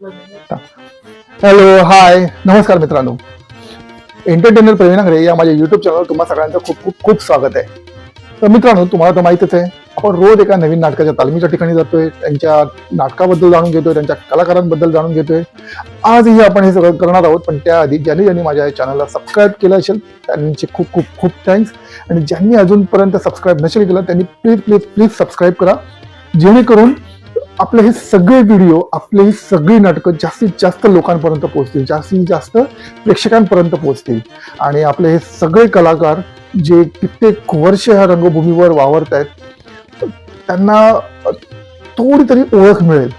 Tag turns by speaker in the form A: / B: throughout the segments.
A: Hello hi. नमस्कार मित्रांनो. Entertainer Pravin Angre या माझ्या युट्यूब चॅनलवर तुम्हाला सगळ्यांचं खूप खूप खूप स्वागत आहे. तर मित्रांनो तुम्हाला तर माहितच आहे आपण रोज एका नवीन नाटकाच्या तालमीच्या ठिकाणी जातोय त्यांच्या नाटकाबद्दल जाणून घेतोय त्यांच्या कलाकारांबद्दल जाणून घेतोय. आजही आपण हे सगळं करणार आहोत पण त्याआधी ज्यांनी ज्यांनी माझ्या चॅनलला सबस्क्राईब केलं असेल त्यांचे खूप खूप खूप थँक्स आणि ज्यांनी अजूनपर्यंत सबस्क्राईब नसेल केलं त्यांनी प्लीज प्लीज प्लीज सबस्क्राईब करा. जेणेकरून आपले हे सगळे व्हिडिओ आपले ही सगळी नाटकं जास्तीत जास्त लोकांपर्यंत पोहोचतील जास्तीत जास्त प्रेक्षकांपर्यंत पोहोचतील. आणि आपले हे सगळे कलाकार जे कित्येक वर्ष ह्या रंगभूमीवर वावरत आहेत त्यांना थोडी तरी ओळख मिळेल.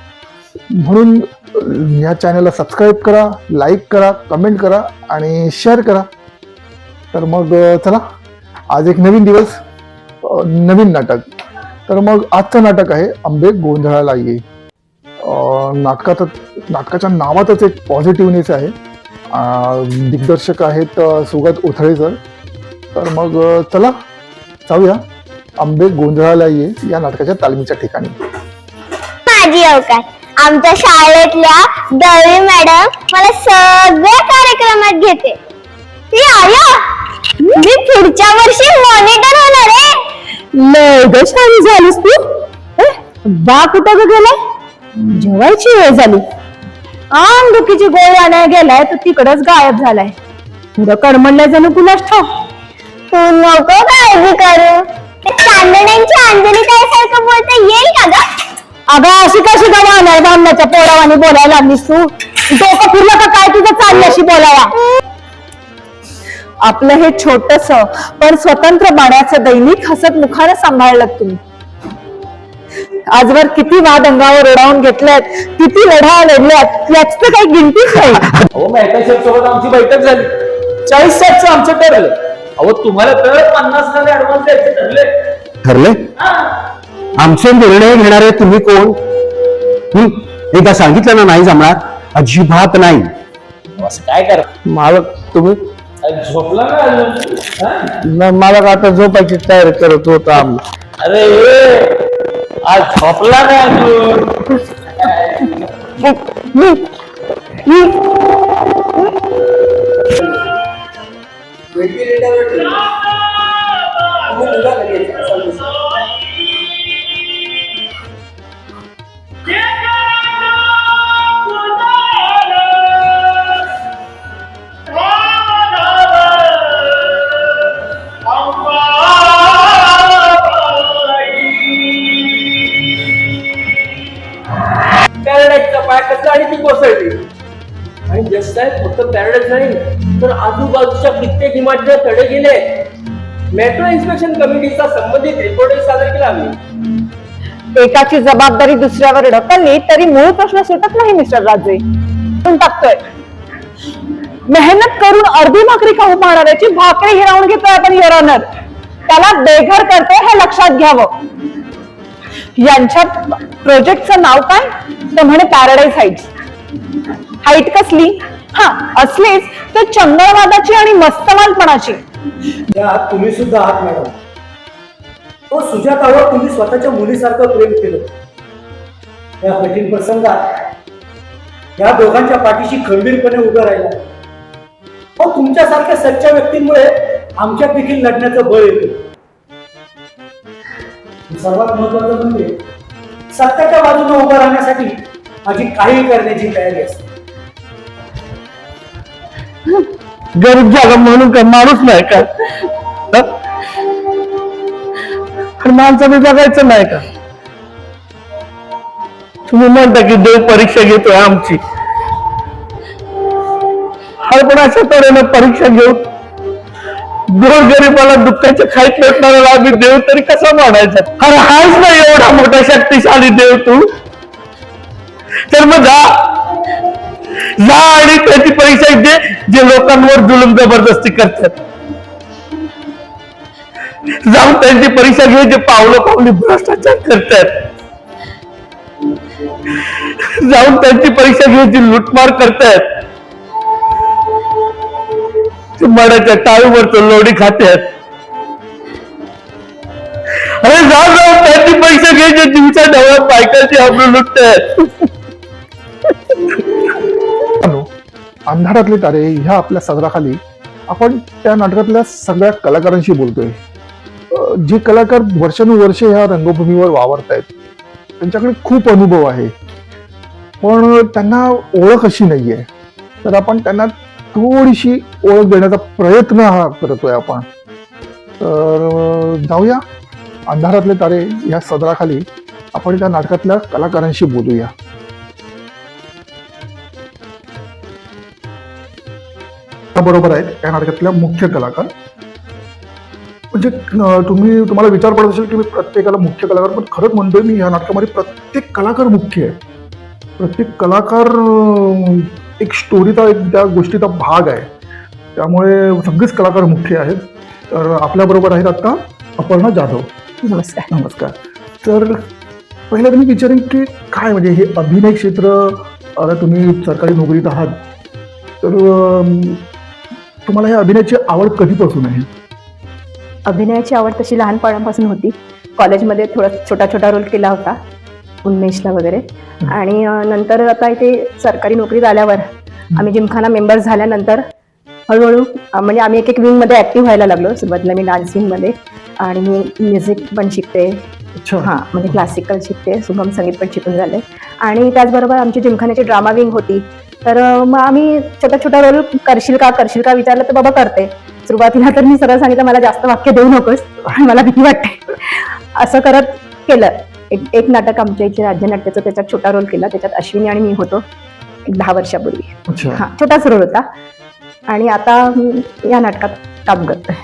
A: म्हणून या चॅनलला सबस्क्राईब करा लाईक करा कमेंट करा आणि शेअर करा. तर मग चला आज एक नवीन दिवस नवीन नाटक. तर मग आजचं नाटक आहे आंबे गोंधळाला ये. नाटकात नाटकाच्या नावातच एक पॉझिटिव्हनेस आहे. दिग्दर्शक आहेत सुगत उथळे सर तर मग चला जाऊया. आंबे गोंधळाला ये या नाटकाच्या तालमीच्या ठिकाणी.
B: माझी अवकाश. आमच्या शाळेतल्या दळवी मॅडम मला सगळ्या कार्यक्रमात घेते. ती आया मी पुढच्या वर्षी मॉनिटर होणार आहे. लय ग छान झालीस तू? बा कुठं ग गेलाय? जेवायची वेळ झाली. आम दुखीची गोळी आणाय गेलाय तर तिकडच गायब झालाय. पुढं कडमडल्या जणू कुणाच ठाव तू नको काळजी करू. ते चांदण्यांची अंजली काय सारखं बोलता येईल का ग? अगं अशी कशी गवा आणणार बामणाच्या पोरावानी बोलायला लागलीस तू? डोकं फिरलं का काय तुझं चालल्याशी बोलावा आपलं हे छोटस पण स्वतंत्र बाण्याचं दैनिक हसत मुखानं सांभाळलं तुम्ही. आजवर किती वाद अंगावर ओढावून घेतल्यात किती लढा लढल्यात याच तर काही गिनतीच नाही.
C: अहो मेहता शेफ सोबत आमची बैठक झाली. चाळीस साठचं आमचं ठरलं. अहो तुम्हाला तर पन्नास हजार ऍडव्हान्स द्यायचे ठरले.
D: ठरले? आमचे निर्णय घेणारे तुम्ही कोण? एकदा सांगितलं ना नाही जमणार? अजिबात नाही.
C: असं काय करा?
A: मालक तुम्ही
C: झोपला का अजून? हा?
A: मालक आता झोपायची तयारी करत होता
C: अरे ए, आज झोपला का अजून पाय आणि ती कोसळली. आणि जस्ट साहेब फक्त पॅराडाईज नाही तर आजूबाजूच्या कित्येक इमारतीला तडे गेले. मेट्रो इन्स्पेक्शन कमिटीचा संबंधित रिपोर्टही सादर केला आम्ही.
E: एकाची जबाबदारी दुसऱ्यावर ढकलली तरी मूळ प्रश्न सुटत नाही मिस्टर राजे. टाकतोय? मेहनत करून अर्धी भाकरी खाऊ पाहणाऱ्याची भाकरी हिरावून घेतोय आपण हिरवणार त्याला बेघर करतोय हे लक्षात घ्यावं. यांच्या प्रोजेक्टचं नाव काय? तर म्हणे पॅराडाईज हाईट्स. हाईट कसली? हा असलीच तर चंगळवादाची आणि मस्तमालपणाची.
F: यात तुम्ही सुद्धा आहात मॅडम. तो सुजातावर तुम्ही स्वतःच्या मुलीसारखं प्रेम केलं. या कठीण प्रसंगात या दोघांच्या पाठीशी खंबीरपणे उभं राहिला. हो तुमच्यासारख्या सच्च्या व्यक्तींमुळे आमच्यात देखील लढण्याचं बळ येतं. सर्वात महत्वाचं म्हणजे सत्याच्या बाजूने उभं राहण्यासाठी माझी काही करण्याची तयारी असते.
A: गरीब झाला म्हणून काय माणूस नाही का? हं? आणि माणसाने जगायचं नाही का? तुम्ही म्हणता की देव परीक्षा घेतोय आमची. अरे पण अशा तऱ्हेनं परीक्षा घेऊन गोर गरीबाला दुःखाच्या खाईत भेटणारा आम्ही देव तरी कसा म्हणायचा अरे हाच नाही एवढा मोठा शक्तिशाली देव तू. तर मग जा. जा आणि त्याची परीक्षा दे जे लोकांवर जुलूम जबरदस्ती करतात. जाऊन त्यांची परीक्षा घे जे पावलं पावली भ्रष्टाचार करतात. जाऊन त्यांची परीक्षा घे जी लुटमार करतात. मडाच्या मनाच्या टाळीवरच लोडी खात्यात. अरे जा जाऊ त्यांनी पैसे घे तुमच्या डोळ्यात बायकाची आपलं लुटत अंधारातले तारे ह्या आपल्या सदराखाली आपण त्या नाटकातल्या सगळ्या कलाकारांशी बोलतोय. जे कलाकार वर्षानुवर्षे ह्या रंगभूमीवर वावरत आहेत त्यांच्याकडे खूप अनुभव आहे. पण त्यांना ओळख अशी नाहीये. तर आपण त्यांना थोडीशी ओळख देण्याचा प्रयत्न हा करतोय आपण. तर जाऊया. अंधारातले तारे या सदराखाली आपण त्या नाटकातल्या कलाकारांशी बोलूया. बरोबर आहेत या नाटकातल्या मुख्य कलाकार. म्हणजे तुम्ही तुम्हाला विचार पडत असेल की मी प्रत्येकाला मुख्य कलाकार पण खरंच म्हणतोय मी या नाटकामध्ये प्रत्येक कलाकार मुख्य आहे. प्रत्येक कलाकार एक स्टोरीचा एक त्या गोष्टीचा भाग आहे. त्यामुळे सगळेच कलाकार मुख्य आहेत. तर आपल्याबरोबर आहेत आता अपर्णा जाधव.
E: नमस्कार.
A: नमस्कार. तर पहिलं तुम्ही विचारेन की काय म्हणजे हे अभिनय क्षेत्र आता तुम्ही सरकारी नोकरीत आहात. तर तुम्हाला हे अभिनयाची आवड कधीपासून आहे?
E: अभिनयाची आवड तशी लहानपणापासून होती. कॉलेजमध्ये थोडा छोटा छोटा रोल केला होता. उन्मेषला वगैरे. आणि नंतर आता इथे सरकारी नोकरीत आल्यावर आम्ही जिमखाना मेंबर झाल्यानंतर हळूहळू म्हणजे आम्ही एक एक विंगमध्ये ॲक्टिव्ह व्हायला लागलो. सुरुवातीला मी डान्स विंगमध्ये आणि मी म्युझिक पण शिकते. हां म्हणजे क्लासिकल शिकते. सुगम संगीत पण शिकून झाले. आणि त्याचबरोबर आमची जिमखान्याची ड्रामा विंग होती. तर मग आम्ही छोटा छोटा रोल करशील का करशील का विचारलं तर बाबा करते. सुरुवातीला तर मी सरळ सांगितलं मला जास्त वाक्य देऊ नकोस. मला भीती वाटते. असं करत केलं. एक एक नाटक आमच्या इथे राज्यनाट्याचं त्याच्यात छोटा रोल केला. त्याच्यात अश्विनी आणि मी होतो. एक दहा वर्षापूर्वी. हा छोटाच रोल होता. आणि आता या नाटकात काम करतोय.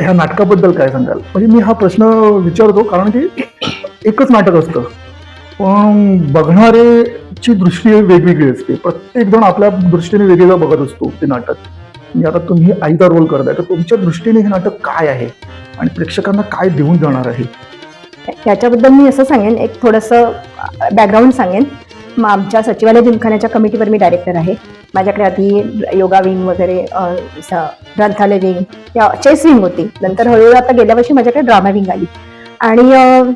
A: ह्या नाटकाबद्दल काय सांगाल? म्हणजे मी हा प्रश्न विचारतो कारण की एकच नाटक असतं. पण बघणारेची दृष्टी वेगवेगळी असते. प्रत्येक जण आपल्या दृष्टीने वेगवेगळं बघत असतो ते नाटक. म्हणजे आता तुम्ही आईचा रोल करताय. तर तुमच्या दृष्टीने हे नाटक काय आहे? आणि प्रेक्षकांना काय देऊन जाणार आहे?
E: त्याच्याबद्दल मी असं सांगेन एक थोडंसं बॅकग्राऊंड सांगेन. मग आमच्या सचिवालय जिमखान्याच्या कमिटीवर मी डायरेक्टर आहे. माझ्याकडे आधी योगा विंग वगैरे ग्रंथालय विंग या चेस विंग होती. नंतर हळूहळू आता गेल्या वर्षी माझ्याकडे ड्रामा विंग आली. आणि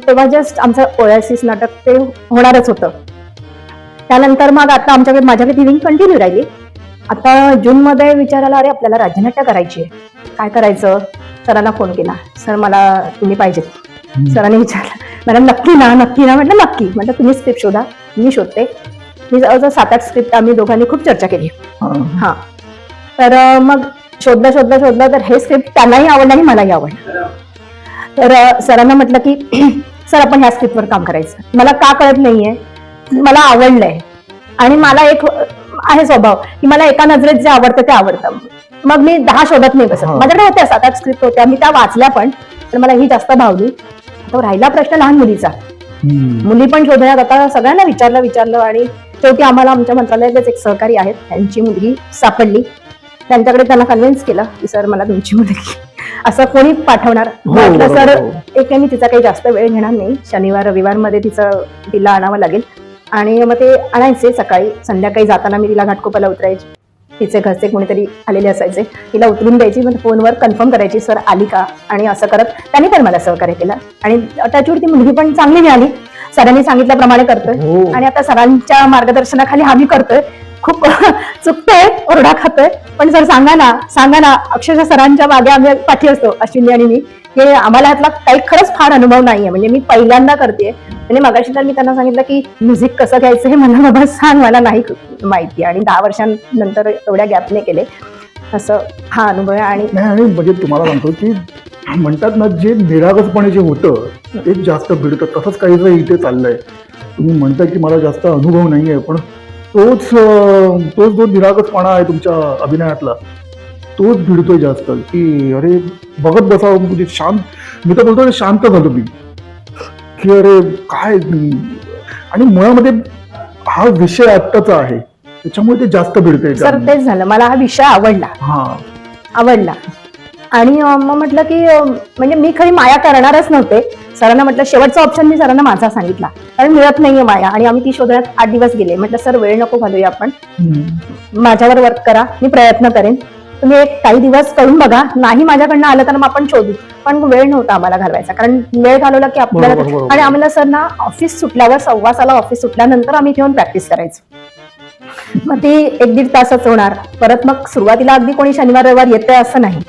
E: तेव्हा जस्ट आमचं ओयासिस नाटक ते होणारच होतं. त्यानंतर मग आता आमच्याकडे माझ्याकडे ती विंग कंटिन्यू राहिली. आता जूनमध्ये विचारायला अरे आपल्याला राज्यनाट्य करायची आहे. काय करायचं? सरांना फोन केला. सर मला तुम्ही पाहिजेत. सरांनी विचारलं. मॅडम नक्की ना नक्की ना. म्हटलं नक्की. म्हटलं तुम्ही स्क्रिप्ट शोधा मी शोधते. मी जवळजवळ सात आठ स्क्रिप्ट आम्ही दोघांनी खूप चर्चा केली.
A: हा.
E: तर मग शोधलं शोधलं शोधलं तर हे स्क्रिप्ट त्यांनाही आवडलं आणि मलाही आवडलं. तर सरांना म्हटलं की सर आपण ह्या स्क्रिप्टवर काम करायचं. मला का कळत नाहीये? मला आवडलंय. आणि मला एक आहे स्वभाव की मला एका नजरेत जे आवडतं ते आवडतं. मग मी दहा शोधत नाही बसत. माझ्याकडे होत्या सात आठ स्क्रिप्ट होत्या मी त्या वाचल्या पण पण मला ही जास्त भावली. आता राहिला प्रश्न लहान मुलीचा. मुली पण शोधण्यात आता सगळ्यांना विचारलं विचारलं आणि शेवटी आम्हाला आमच्या मंत्रालयातलेच एक सहकारी आहेत. त्यांची मुलगी सापडली. त्यांच्याकडे त्यांना कन्व्हिन्स केलं की सर मला तुमची मुलगी असं कोणी पाठवणार?
A: हो,
E: म्हटलं सर
A: हो.
E: एक मी तिचा काही जास्त वेळ घेणार नाही. शनिवार रविवारमध्ये तिचं तिला आणावं लागेल. आणि मग ते आणायचे सकाळी. संध्याकाळी जाताना मी तिला घाटकोपाला उतरायची. तिचे घरचे कोणीतरी आलेले असायचे तिला उतरून द्यायची मग फोनवर कन्फर्म करायची सर आली का? आणि असं करत त्यांनी पण मला सहकार्य केलं. आणि त्याच्यावर ती मुलगी पण चांगली मिळाली. सरांनी सांगितल्याप्रमाणे करतोय.
A: हो.
E: आणि आता सरांच्या मार्गदर्शनाखाली आम्ही करतोय. खूप चुकतोय ओरडा खातोय. पण सर सांगा ना सांगा ना अक्षरशः सरांच्या मागे आम्ही पाठी असतो अश्विनी आणि मी. हे आम्हाला यातला काही खरंच फार अनुभव नाहीये. म्हणजे मी पहिल्यांदा करते म्हणजे मगाशी तर मी त्यांना सांगितलं की म्युझिक कसं घ्यायचं हे मला बाबा सांग मला नाही माहिती. आणि दहा वर्षांनंतर एवढ्या गॅपने केले. असं हा अनुभव आहे. आणि
A: नाही म्हणजे तुम्हाला सांगतो की म्हणतात ना जे निरागसपणे जे होतं तेच जास्त भिडतं. तसंच काही जर इथे चाललंय. तुम्ही म्हणताय की मला जास्त अनुभव नाही आहे पण तोच तोच जो निरागसपणा आहे तुमच्या अभिनयातला तोच भिडतोय जास्त. की अरे बघत बसावं म्हणजे शांत मी तर बोलतो शांत झालो मी. की अरे काय आणि मुळामध्ये हा विषय आत्ताचा आहे. त्याच्यामुळे ते जास्त भिडतंय
E: सर तेच झालं. मला हा विषय आवडला.
A: हा.
E: आवडला. आणि अं, मग म्हटलं की अं, म्हणजे मी खरी माया करणारच नव्हते. सरांना म्हटलं शेवटचा ऑप्शन मी सरांना माझा सांगितला. कारण मिळत नाहीये माया. आणि आम्ही ती शोधण्यात आठ दिवस गेले. म्हटलं सर वेळ नको घालूया आपण.
A: हम्म.
E: माझ्यावर वर्क करा. मी प्रयत्न करेन. तुम्ही एक काही दिवस करून बघा. नाही माझ्याकडनं आलं तर मग आपण शोधू. पण वेळ नव्हता आम्हाला घालवायचा. कारण वेळ घालवला की आपल्याला. आणि आम्हाला सर ना ऑफिस सुटल्यावर सव्वा साला ऑफिस सुटल्यानंतर आम्ही येऊन प्रॅक्टिस करायचो. मग ती एक दीड तासच होणार. परत मग सुरुवातीला अगदी कोणी शनिवार रविवार येतंय असं नाही.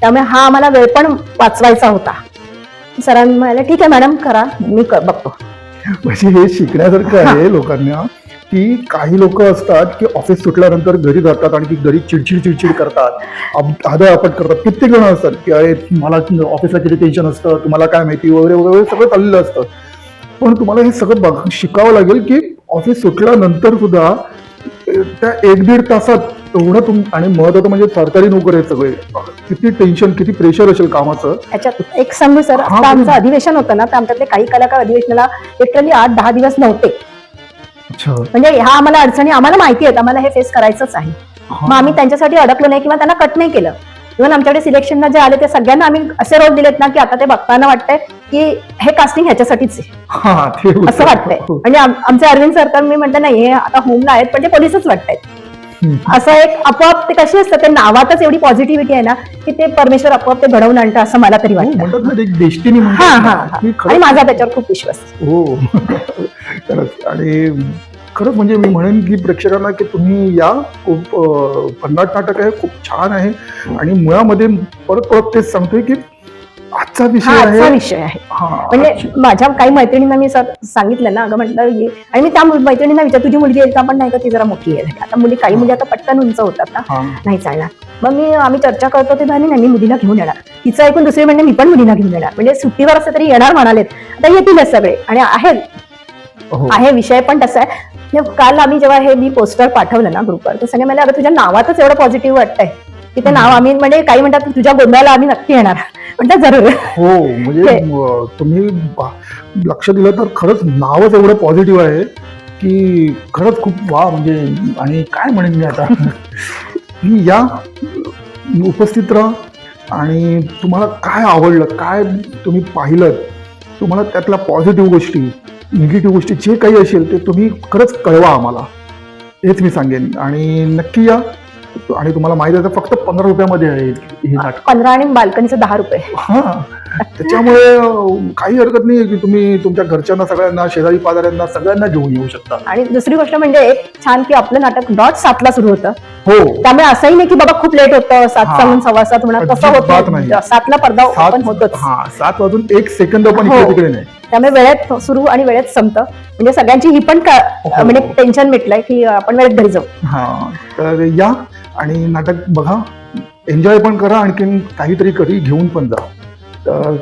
E: त्यामुळे हा आम्हाला वेळ पण वाचवायचा होता. सरांनी म्हणाले ठीक आहे मॅडम करा. मी बघतो.
A: म्हणजे हे शिकण्यासारखं आहे लोकांना. की काही लोक असतात की ऑफिस सुटल्यानंतर घरी जातात आणि ती घरी चिडचिड चिडचिड करतात. आदळआपट करतात. कित्येक जण असतात की अरे मला ऑफिसला किती टेन्शन असतं? तुम्हाला काय माहिती? वगैरे वगैरे सगळं चाललेलं असतं. पण तुम्हाला हे सगळं बघ शिकावं लागेल की ऑफिस सुटल्यानंतर सुद्धा त्या एक दीड तासात एवढं तुम आणि महत्वाचं म्हणजे सरकारी नोकर आहेत सगळे. किती टेन्शन किती प्रेशर असेल कामाचं.
E: याच्यात एक सांगू सर
A: हा,
E: आमचं. अधिवेशन होतं ना तर आमच्यातले काही कलाकार अधिवेशनाला लिटरली आठ दहा दिवस नव्हते. म्हणजे ह्या आम्हाला अडचणी आम्हाला माहिती आहेत. आम्हाला हे फेस करायचंच आहे. मग आम्ही त्यांच्यासाठी अडकलो नाही किंवा त्यांना कट नाही केलं. इव्हन आमच्याकडे सिलेक्शनला जे आले ते सगळ्यांना आम्ही असे रोल दिलेत ना की आता ते बघताना वाटतंय की हे कास्टिंग ह्याच्यासाठीच आहे.
A: हा.
E: असं वाटतंय.
A: हो.
E: म्हणजे आम- आमचे अरविंद सर तर मी म्हटलं नाही हे आता होमला आहेत पण ते पोलीसच वाटतायत. असं एक आपोआप ते कशी असतं ते नावातच एवढी पॉझिटिव्हिटी आहे ना की ते परमेश्वर आपोआप ते घडवून आणतं असं मला तरी
A: हो,
E: वाटतं.
A: म्हणतात ना ते एक डेस्टिनी
E: हा हा हा.
A: म्हणतात
E: आणि माझा त्याच्यावर खूप विश्वास आहे.
A: हो. खरंच. आणि खरंच म्हणजे मी म्हणेन की प्रेक्षकांना की तुम्ही या खूप अं, भन्नाट नाटक आहे खूप छान आहे. आणि मुळामध्ये परत परत तेच सांगतोय की आजचा
E: हा
A: विषय
E: आजचा
A: आहे.
E: विषय आहे.
A: हा
E: म्हणजे माझ्या काही मैत्रिणींना मी सर सांगितलं ना अगं म्हटलं ये. आणि मी त्या मु- मैत्रिणींना विचार तुझी मुलगी येईल का? पण नाही का ती जरा मोठी आहे. आता मुली काही मुली आता पटकन उंच होतात ना.
A: हा.
E: नाही चालणार. मग मी आम्ही चर्चा करतो ते म्हणे नाही मी मुलीला घेऊन येणार. तिचं ऐकून दुसरी म्हणजे मी पण मुलीला घेऊन येणार. म्हणजे सुट्टीवर असं तरी येणार म्हणालेत. आता येतीलच सगळे. आणि आहेत.
A: हो.
E: आहे विषय पण तसा आहे. म्हणजे काल आम्ही जेव्हा हे मी पोस्टर पाठवलं ना ग्रुपवर तर सगळे मला अगं तुझ्या नावातच एवढं पॉझिटिव्ह वाटतंय. की ते नाव आम्ही म्हणजे काही म्हणतात तुझ्या गोंधळाला आम्ही नक्की येणार. म्हणतात जरूर.
A: हो म्हणजे तुम्ही लक्ष दिलं तर खरंच नावच एवढं पॉझिटिव्ह आहे की खरंच खूप वा म्हणजे आणि काय म्हणेन मी आता? तुम्ही या उपस्थित राहा आणि तुम्हाला काय आवडलं काय तुम्ही पाहिलं तुम्हाला त्यातल्या पॉझिटिव्ह गोष्टी निगेटिव्ह गोष्टी जे काही असेल ते तुम्ही खरंच कळवा आम्हाला. हेच मी सांगेन. आणि नक्की या. आणि तुम्हाला माहिती आहे फक्त पंधरा रुपयामध्ये आहे हे नाटक.
E: पंधरा आणि बाल्कनीचं दहा रुपये.
A: हा. त्याच्यामुळे काही हरकत नाही की तुम्ही तुमच्या घरच्यांना सगळ्यांना शेजारी पाजाऱ्यांना सगळ्यांना घेऊन येऊ शकता.
E: आणि दुसरी गोष्ट म्हणजे एक छान की आपलं नाटक डॉट सातला सुरू होतं.
A: हो.
E: त्यामुळे असंही नाही की बाबा खूप लेट होतं सात
A: हा.
E: सांगून सव्वा सात होणार तसं. होतं. सातला पडदा ओपन होतच.
A: हा सात वाजून एक सेकंद पण
E: हो.
A: तिकडे नाही.
E: त्यामुळे वेळेत सुरू आणि वेळेत संपतं. म्हणजे सगळ्यांची ही पण
A: हो.
E: म्हणजे टेन्शन मिटलंय की आपण वेळेत घरी जाऊ.
A: हा. तर या. आणि नाटक बघा एन्जॉय पण करा आणखीन काहीतरी कधी घेऊन पण जा. तर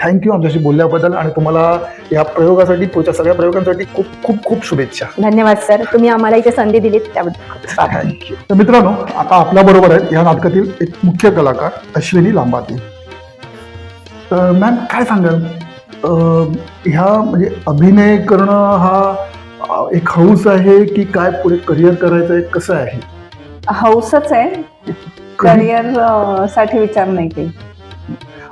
A: थँक्यू आमच्याशी बोलल्याबद्दल आणि तुम्हाला या प्रयोगासाठी पुढच्या सगळ्या प्रयोगांसाठी खूप खूप खूप शुभेच्छा.
E: धन्यवाद सर. तुम्ही आम्हाला इथे संधी दिलीत त्याबद्दल.
A: थँक्यू तर मित्रांनो आता आपल्या बरोबर आहेत या नाटकातील एक मुख्य कलाकार अश्विनी लांबाते. तर मॅम काय सांगाल? ह्या म्हणजे अभिनय करणं हा एक हौस आहे की काय पुढे करिअर करायचं आहे कसं आहे?
G: हौसच आहे. करिअरसाठी विचार नाही केला.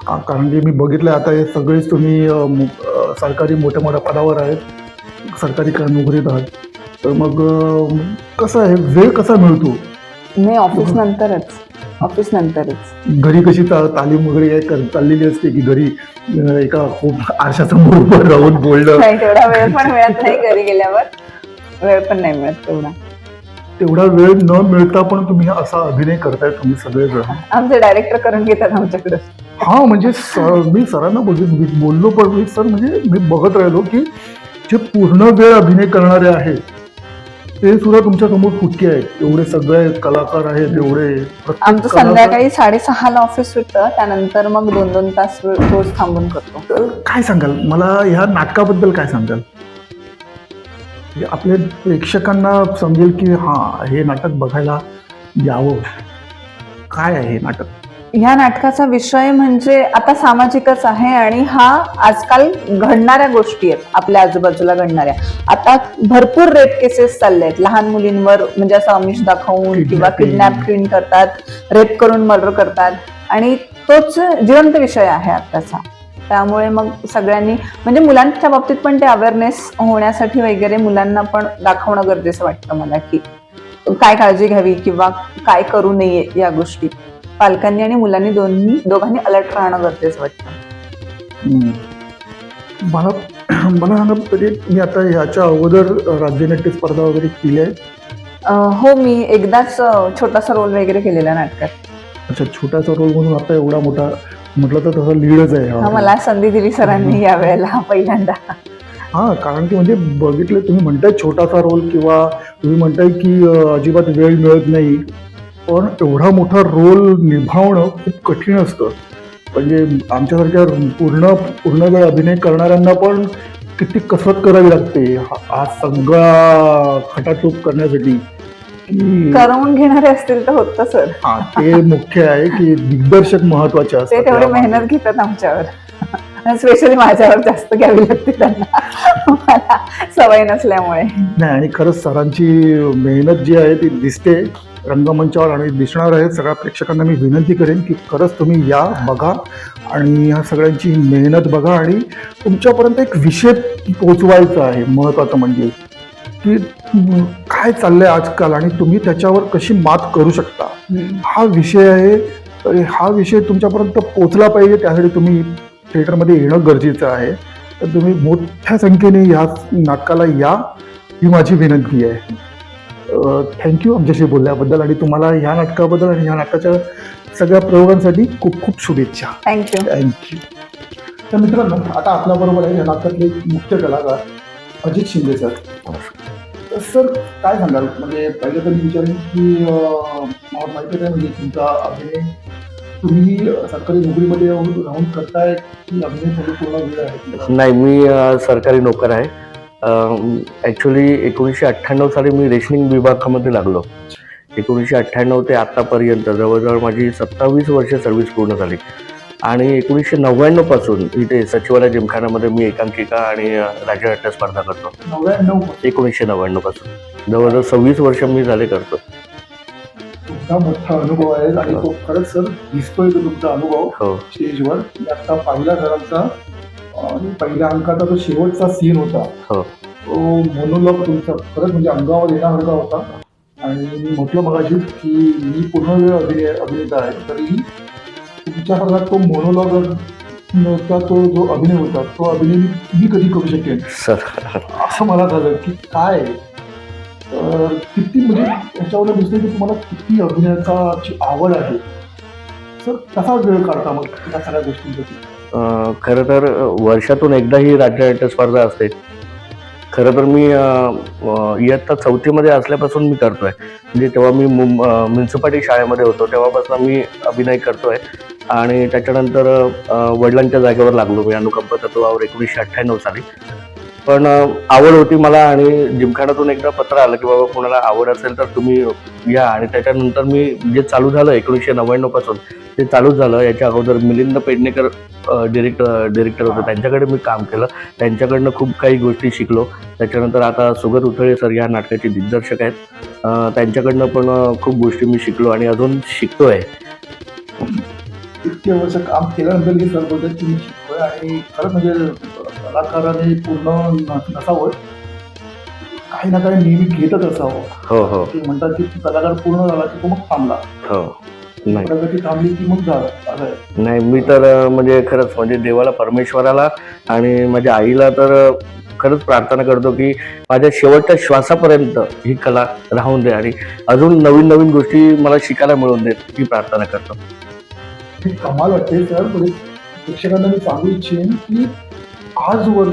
A: हा, कारण की मी बघितलं आता हे सगळेच तुम्ही अं, मु- अं, सरकारी मोठ्या मोठ्या पदावर आहेत. सरकारी क- नोकरीत आहात. तर मग अं, कसं आहे वेळ कसा मिळतो?
G: नाही ऑफिस नंतरच. ऑफिस नंतरच.
A: घरी कशी ता- तालीम वगैरे काय कर- चाललेली असते की घरी अं, एका खूप आरशासमोर उभं राहून बोलणं?
G: नाही तेवढा वेळ पण मिळत नाही घरी गेल्यावर. वेळ पण नाही मिळत तेवढा.
A: तेवढा वेळ न मिळता पण तुम्ही असा अभिनय करताय तुम्ही सगळेजण.
G: आमचे डायरेक्टर करून घेतात आमच्याकडे.
A: हा म्हणजे मी सरांना बोल मी बोललो पण मी सर म्हणजे मी बघत राहिलो की जे पूर्ण वेळ अभिनय करणारे आहेत ते सुद्धा तुमच्यासमोर फुटके आहेत. एवढे सगळे कलाकार आहेत एवढे
G: आमचं संध्याकाळी साडेसहाला ऑफिस सुटतं त्यानंतर मग दोन दोन तास रोज थांबून करतो.
A: तर काय सांगाल? मला ह्या नाटकाबद्दल काय सांगाल? आपल्या प्रेक्षकांना समजेल की हा हे नाटक बघायला यावं. काय आहे नाटक?
G: ह्या नाटकाचा विषय म्हणजे आता सामाजिकच आहे आणि हा आजकाल घडणाऱ्या गोष्टी आहेत. आपल्या आजूबाजूला घडणाऱ्या. आता भरपूर रेप केसेस चालले आहेत लहान मुलींवर म्हणजे असं अमिष दाखवून किंवा. किडनॅप करतात रेप करून मर्डर करतात. आणि तोच जिवंत विषय आहे आताचा. त्यामुळे मग सगळ्यांनी म्हणजे मुलांच्या बाबतीत पण ते अवेअरनेस होण्यासाठी वगैरे मुलांना पण दाखवणं गरजेचं वाटतं मला की काय काळजी घ्यावी किंवा काय करू नये या गोष्टी. पालकांनी आणि मुलांनी दोन्ही दोघांनी अलर्ट राहणं गरजेचं वाटतं.
A: मला मला सांगा तरी मी आता ह्याच्या अगोदर राज्यनाट्य स्पर्धा वगैरे केल्या आहेत
G: अं, हो मी एकदाच छोटासा रोल वगैरे केलेला नाटकात.
A: अच्छा छोटासा रोल म्हणून आता एवढा मोठा म्हटलं तर तसा लीडच आहे
G: हा. मला संधी दिली सरांनी यावेळेला पहिल्यांदा.
A: हा कारण की म्हणजे बघितले तुम्ही म्हणताय छोटासा रोल किंवा तुम्ही म्हणताय की अं, अजिबात वेळ मिळत नाही पण एवढा मोठा रोल निभावणं खूप कठीण असतं. म्हणजे आमच्यासारख्या पूर्ण पूर्ण वेळ अभिनय करणाऱ्यांना पण किती कसरत करावी लागते हा हा सगळा खटाटोप करण्यासाठी.
G: करवून घेणारे असतील तर होतं सर.
A: हा ते मुख्य आहे की दिग्दर्शक महत्त्वाचे
G: ते तेवढे. मेहनत घेतात आमच्यावर. स्पेशली माझ्यावर जास्त घ्यावी लागते त्यांना. मला सवय नसल्यामुळे.
A: नाही आणि खरंच सरांची मेहनत जी आहे ती दिसते रंगमंचावर आणि दिसणार आहे सगळ्या प्रेक्षकांना मी विनंती करेन की खरंच तुम्ही या बघा आणि ह्या सगळ्यांची मेहनत बघा आणि तुमच्यापर्यंत एक विषय पोचवायचा आहे. महत्त्वाचं म्हणजे की काय चाललंय आजकाल आणि तुम्ही त्याच्यावर कशी मात करू शकता? हा विषय आहे हा विषय तुमच्यापर्यंत पोचला पाहिजे त्यासाठी तुम्ही थिएटरमध्ये येणं गरजेचं आहे. तर तुम्ही मोठ्या संख्येने ह्या नाटकाला या ही माझी विनंती आहे. थँक्यू आमच्याशी बोलल्याबद्दल आणि तुम्हाला ह्या नाटकाबद्दल आणि ह्या नाटकाच्या सगळ्या प्रयोगांसाठी खूप खूप शुभेच्छा.
G: थँक्यू
A: थँक्यू तर मित्रांनो आता आपल्याबरोबर आहे या नाटकातले मुख्य कलाकार अजित शिंदे सर. तर सर काय सांगाल? म्हणजे पहिले तर मी विचारेन की मला माहिती आहे म्हणजे तुमचा अभिनय तुम्ही सरकारी नोकरीमध्ये राहून करताय की अभिनय थोडी पूर्ण वेळ आहे?
H: नाही मी सरकारी नोकर आहे. ॲक्च्युली एकोणीसशे अठ्ठ्याण्णव साली मी रेशनिंग विभागामध्ये लागलो. एकोणीसशे अठ्ठ्याण्णव ते आत्तापर्यंत जवळजवळ माझी सत्तावीस वर्ष सर्व्हिस पूर्ण झाली. आणि एकोणीसशे नव्याण्णवपासून इथे सचिवालय जिमखानामध्ये मी एकांकिका आणि राज्यनाट्य स्पर्धा करतो.
A: नव्याण्णव
H: एकोणीसशे नव्याण्णवपासून जवळजवळ सव्वीस वर्ष मी झाले करतो.
A: मोठा अनुभव आहे आणि तो खरंच सर दिसतोय तो तुमचा अनुभव
H: हो.
A: स्टेजवर. आता पाहिला सरांचा आणि पहिल्या अंकाचा तो शेवटचा सीन होता.
H: हो.
A: तो मोनोलॉग तुमचा खरंच म्हणजे अंगावर येण्यासारखा होता आणि मी म्हटलं मगाशी की मी पूर्ण वेळ अभिनय अभिनेता आहे तरीही तुमच्यासारखा तो मोनोलॉग चा तो जो अभिनय होता तो अभिनय मी- कधी करू शकेन?
H: सर.
A: असं मला झालं की काय? किती म्हणजे याच्यावर दिसतं की तुम्हाला किती अभिनयाची आवड आहे? सर कसा वेळ काढता मग या सगळ्या गोष्टींसाठी
H: खरं तर वर्षातून एकदा ही राज्यनाट्य स्पर्धा असते. खरं तर मी इयत्ता चौथीमध्ये असल्यापासून मी करतोय. म्हणजे तेव्हा मी मुं म्युन्सिपाल्टी शाळेमध्ये होतो. तेव्हापासून मी अभिनय करतोय. आणि त्याच्यानंतर वडिलांच्या जागेवर लागलो. मी अनुकंप तत्वावर एकोणीसशे अठ्ठ्याण्णव साली. पण आवड होती मला आणि जिमखानातून एकदा पत्र आलं की बाबा कोणाला आवड असेल तर तुम्ही या. आणि त्याच्यानंतर मी जे चालू झालं एकोणीसशे नव्याण्णवपासून ते चालूच झालं. याच्या अगोदर मिलिंद पेडणेकर डिरेक्टर डिरेक्टर होते. त्यांच्याकडे मी काम केलं. त्यांच्याकडनं खूप काही गोष्टी शिकलो. त्याच्यानंतर आता सुगत उथळे सर ह्या नाटकाचे दिग्दर्शक आहेत. त्यांच्याकडनं पण खूप गोष्टी मी शिकलो आणि अजून शिकतो
A: आहे वर्ष काम केल्यानंतर हे सर बोलतात की मी शिकतोय आणि खरंच म्हणजे कलाकाराने पूर्ण नसावं. काही ना काही नेहमी घेतच असावं.
H: हो हो.
A: ते म्हणतात की कलाकार पूर्ण झाला की तो मग थांबला.
H: हो. नाही.
A: प्रगती थांबली की मग झालं. असं आहे.
H: नाही मी तर म्हणजे खरंच म्हणजे देवाला परमेश्वराला आणि माझ्या आईला तर खरंच प्रार्थना करतो की माझ्या शेवटच्या श्वासापर्यंत ही कला राहून दे आणि अजून नवीन नवीन गोष्टी मला शिकायला मिळून देत ही प्रार्थना करतो.
A: ही कमाल वाटते सर. म्हणजे प्रेक्षकांना मी सांगू इच्छेन की आजवर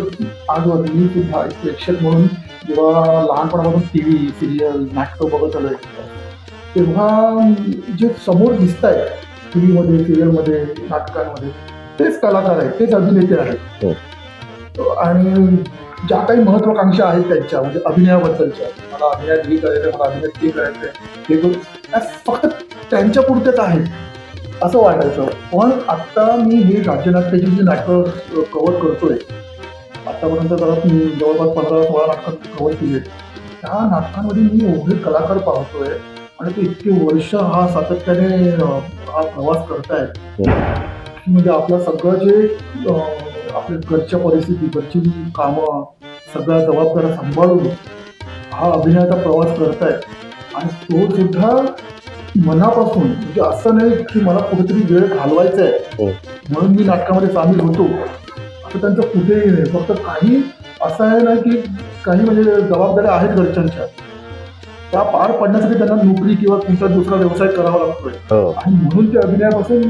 A: आजवर मी सुद्धा एक प्रेक्षक म्हणून जेव्हा लहानपणापासून टी व्ही सिरियल नाटकं बघत आलोय तेव्हा जे समोर दिसत आहे टी व्हीमध्ये सिरियलमध्ये नाटकांमध्ये तेच कलाकार आहेत तेच अभिनेते आहेत. आणि ज्या काही महत्वाकांक्षा आहेत त्यांच्या म्हणजे अभिनयाबद्दलच्या मला अभिनयात हे करायचं मला अभिनयात ते करायचं हे करू फक्त त्यांच्या पुरतेच आहेत. असं वाटायचं. पण आता मी हे राज्यनाट्याची जी नाटकं कव्हर करतोय आतापर्यंत जरा मी जवळपास पंधरा सोळा नाटकं कव्हर केली आहेत त्या नाटकांमध्ये मी एवढे कलाकार पाहतोय आणि ते इतके वर्ष हा सातत्याने हा प्रवास करतायत. की म्हणजे आपलं सगळं जे आपल्या घरच्या परिस्थिती घरची कामं सगळ्या जबाबदाऱ्या सांभाळून हा अभिनयाचा प्रवास करतायत. आणि तो सुद्धा मनापासून म्हणजे असं नाही की मला कुठेतरी वेळ घालवायचा आहे
H: हो.
A: म्हणून मी नाटकामध्ये सामील होतो. असं त्यांचं कुठेही नाही. फक्त काही असं आहे ना की काही म्हणजे जबाबदाऱ्या आहेत घरच्यांच्या. त्या पार पडण्यासाठी त्यांना नोकरी किंवा कोणता दुसरा व्यवसाय करावा लागतोय.
H: हो.
A: आणि म्हणून ते अभिनयापासून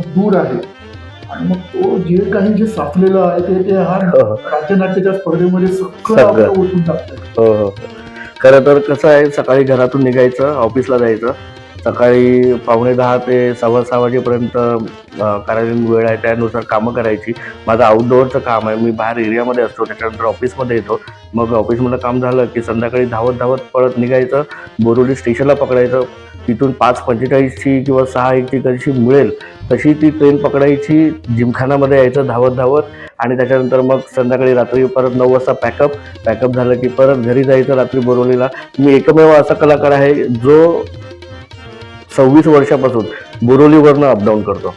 A: दूर आहे. आणि मग तो जे काही जे साचलेलं आहे ते ते हा
H: हो.
A: राज्यनाट्याच्या स्पर्धेमध्ये सगळं. ओतून टाकतंय.
H: खरं तर कसं आहे सकाळी घरातून निघायचं ऑफिसला जायचं. सकाळी पावणे दहा ते सव्वा सहा वाजेपर्यंत कार्यालयीन वेळ आहे त्यानुसार कामं करायची. माझं आउटडोअरचं काम आहे मी बाहेर एरियामध्ये असतो त्याच्यानंतर ऑफिसमध्ये येतो. मग ऑफिसमधलं काम झालं की संध्याकाळी धावत धावत पळत निघायचं बोरिवली स्टेशनला पकडायचं. तिथून पाच पंचेचाळीसची किंवा सहा एकची कधीशी मिळेल. तशी ती ट्रेन पकडायची. जिमखानामध्ये यायचं धावत धावत आणि त्याच्यानंतर मग संध्याकाळी रात्री परत नऊ वाजता पॅकअप पॅकअप झालं की परत घरी जायचं रात्री बोरवलीला. मी एकमेव असा कलाकार आहे जो सव्वीस वर्षापासून बोरोलीवरनं अपडाऊन करतो.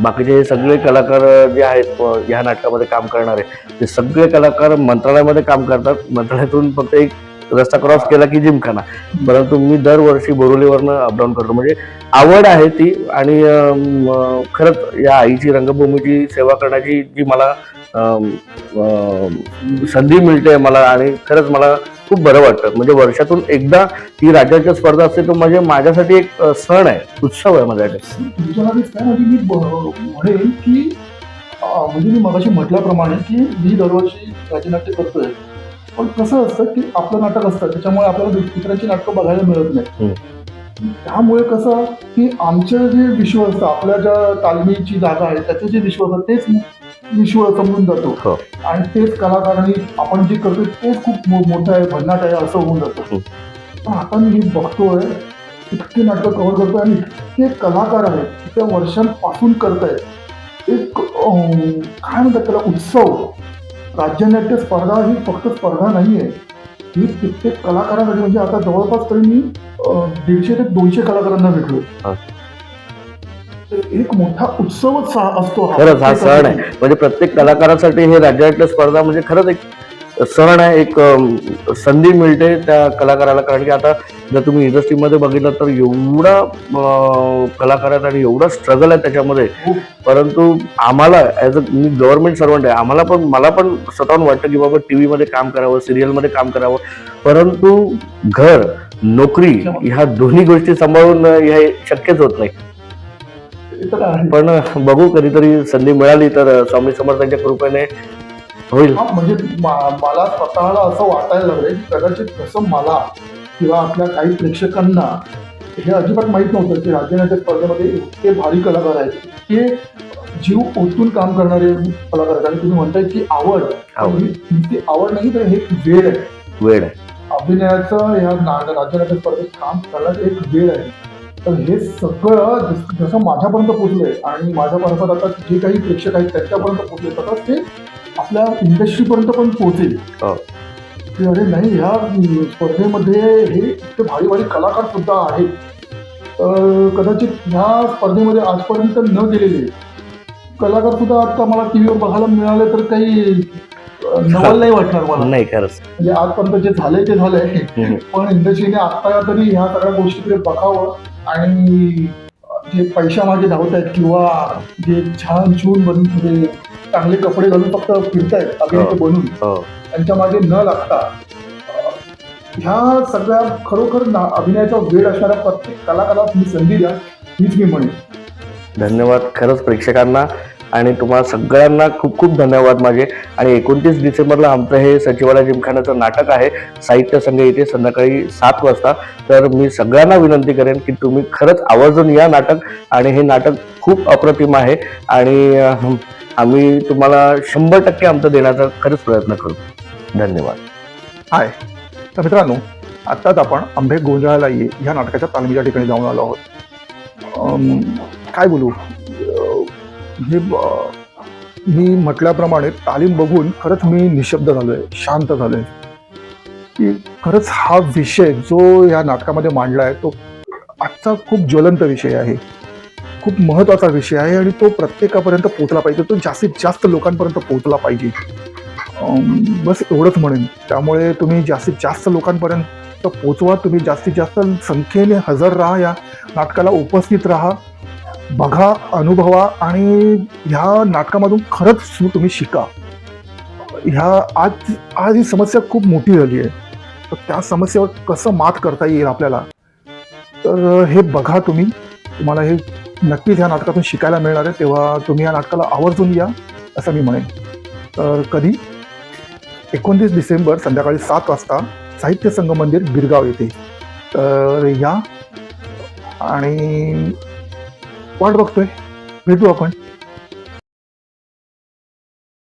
H: बाकीचे हे सगळे कलाकार जे आहेत ह्या नाटकामध्ये काम करणारे ते सगळे कलाकार मंत्रालयामध्ये काम करतात. मंत्रालयातून फक्त एक रस्ता क्रॉस केला की जिमखाना. परंतु मी दरवर्षी बोरोलीवरनं अपडाऊन करतो. म्हणजे आवड आहे ती आणि खरंच या आईची रंगभूमीची सेवा करण्याची जी मला संधी मिळते मला आणि खरंच मला खूप बरं वाटतं. म्हणजे वर्षातून एकदा ही राज्याच्या स्पर्धा असते तो म्हणजे माझ्यासाठी एक सण आहे. उत्सव आहे माझ्यासाठी.
A: म्हणेन की म्हणजे मी मगाशी म्हटल्याप्रमाणे की मी दरवर्षी राज्यनाट्य करतोय. पण कसं असतं की आपलं नाटक असतं त्याच्यामुळे आपल्याला दुसऱ्यांची नाटकं बघायला मिळत नाही त्यामुळे कसं की आमचे जे विश्व असतं आपल्या ज्या तालमीची जागा आहे त्याचे जे विश्व असतं तेच विश्व समजून जातो.
H: हो.
A: आणि तेच कलाकारांनी आपण जे करतोय तेच खूप मोठं आहे भन्नाट आहे असं होऊन जातं. पण आता मी हे बघतोय इतके नाटकं कव्हर करतोय आणि इतके कलाकार आहेत इतक्या वर्षांपासून करतायत. एक काय म्हणतात त्याला उत्सव. राज्यनाट्य स्पर्धा ही फक्त स्पर्धा नाही आहे ही कित्येक कलाकारांसाठी म्हणजे आता जवळपास तरी मी दीडशे ते दोनशे कलाकारांना भेटलो. एक मोठा उत्सवच असतो
H: खरंच हा सण आहे. म्हणजे प्रत्येक कलाकारासाठी हे राज्यातल्या स्पर्धा म्हणजे खरंच एक सण आहे एक संधी मिळते त्या कलाकाराला कारण की आता जर तुम्ही इंडस्ट्रीमध्ये बघितलं तर एवढा कलाकार आहेत आणि एवढा स्ट्रगल आहे त्याच्यामध्ये. परंतु आम्हाला ॲज अ मी गव्हर्नमेंट सर्वंट आहे आम्हाला पण मला पण स्वतःहून वाटतं की बाबा टी व्हीमध्ये काम करावं सिरियलमध्ये काम करावं परंतु घर नोकरी ह्या दोन्ही गोष्टी सांभाळून हे शक्यच होत नाही. पण बघू कधीतरी संधी मिळाली तर स्वामी समर्थांच्या कृपेने होईल.
A: हा, म्हणजे मा- मला स्वतःला असं वाटायला लागलंय की कदाचित कसं मला किंवा आपल्या काही प्रेक्षकांना हे अजिबात माहीत नव्हतं की राज्यनाट्य स्पर्धेमध्ये इतके भारी कलाकार आहेत इतके जीव ओतून काम करणारे कलाकार आहेत. आणि तुम्ही म्हणताय की आवड.
H: आवड.
A: ही नुसती आवड नाही तर हे एक वेळ आहे.
H: वेळ आहे.
A: अभिनयाचं ह्या ना- राज्यनाट्य स्पर्धेत काम करण्याचं एक वेळ आहे. तर हे सगळं जस- जसं माझ्यापर्यंत पोहोचलंय आणि माझ्यापर्यंत आता जे काही प्रेक्षक आहेत त्यांच्यापर्यंत पोहोचले तसंच ते आपल्या इंडस्ट्रीपर्यंत पण पोहोचेल.
H: हो.
A: की अरे नाही ह्या स्पर्धेमध्ये हे इतके भारी भारी कलाकार सुद्धा आहेत. कदाचित ह्या स्पर्धेमध्ये आजपर्यंत न गेलेले कलाकार सुद्धा आता मला टीव्हीवर बघायला मिळाले तर काही अं, नवल नाही वाटणार मला.
H: नाही खरंच.
A: म्हणजे आजपर्यंत जे झालंय ते झालंय.
H: हम्म.
A: पण इंडस्ट्रीने आता तरी ह्या सगळ्या गोष्टीकडे बघावं आणि जे पैशा मागे धावत आहेत किंवा जे छान चून बनून म्हणजे चांगले कपडे घालून फक्त फिरतायत अभिनेते बनून.
H: हो
A: त्यांच्या मागे न लागता ह्या सगळ्या खरोखर ना अभिनयाचा वेळ असणाऱ्या प्रत्येक कलाकाराला तुम्ही संधी द्या हीच मी म्हणेन.
H: धन्यवाद खरंच प्रेक्षकांना आणि तुम्हाला सगळ्यांना खूप खूप धन्यवाद माझे. आणि एकोणतीस डिसेंबरला आमचं हे सचिवालय जिमखान्याचं नाटक आहे साहित्य संघ येथे संध्याकाळी सात वाजता. तर मी सगळ्यांना विनंती करेन की तुम्ही खरंच आवर्जून या नाटक आणि हे नाटक खूप अप्रतिम आहे आणि आम्ही तुम्हाला शंभर टक्के आमचं देण्याचा खरंच प्रयत्न करू. धन्यवाद.
A: हाय. तर मित्रांनो आत्ताच आपण आंबे गोंधळाला ये ह्या नाटकाच्या तालमीच्या ठिकाणी जाऊन आलो आहोत. काय बोलू? हे मी म्हटल्याप्रमाणे तालीम बघून खरंच मी निशब्द झालो आहे शांत झालोय. की खरंच हा विषय जो या नाटकामध्ये मांडला आहे तो आजचा खूप ज्वलंत विषय आहे. खूप महत्त्वाचा विषय आहे आणि तो प्रत्येकापर्यंत पोहोचला पाहिजे. तो जास्तीत जास्त लोकांपर्यंत पोहोचला पाहिजे. बस एवढंच म्हणेन. त्यामुळे तुम्ही जास्तीत जास्त लोकांपर्यंत पोचवा तुम्ही जास्तीत जास्त संख्येने हजर राहा. या नाटकाला उपस्थित राहा. बघा अनुभवा आणि ह्या नाटकामधून खरंच सु- तुम्ही शिका. ह्या आज आज ही समस्या खूप मोठी झाली आहे. तर त्या समस्येवर कसं मात करता येईल आपल्याला? तर हे बघा तुम्ही. तुम्हाला हे नक्कीच ह्या नाटकातून शिकायला मिळणार आहे. तेव्हा तुम्ही या नाटकाला आवर्जून या असं मी म्हणेन. तर कधी? एकोणतीस डिसेंबर संध्याकाळी सात वाजता साहित्य संघ मंदिर गिरगाव येथे. तर या. आणि वाट बघतोय. भेटू आपण.